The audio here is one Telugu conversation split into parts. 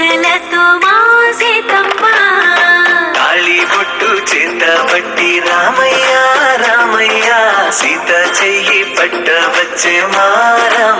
ఆశలతో మాసితమ్మ. కాళీ బొట్టు చేత బట్టి రామయ్య రామయ్య. సీత చెయ్యి పట్ట వచ్చే మారమ్మ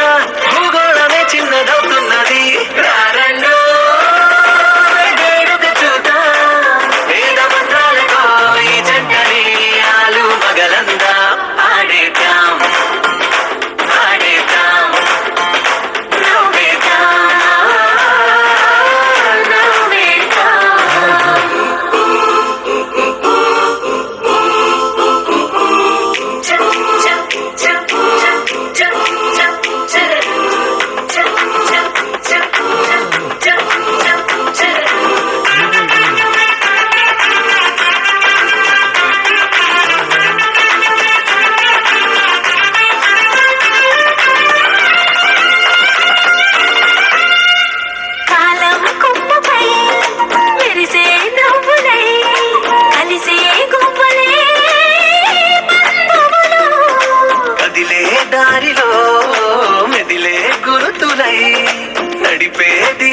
మెదిలే గురుతులై నడిపేది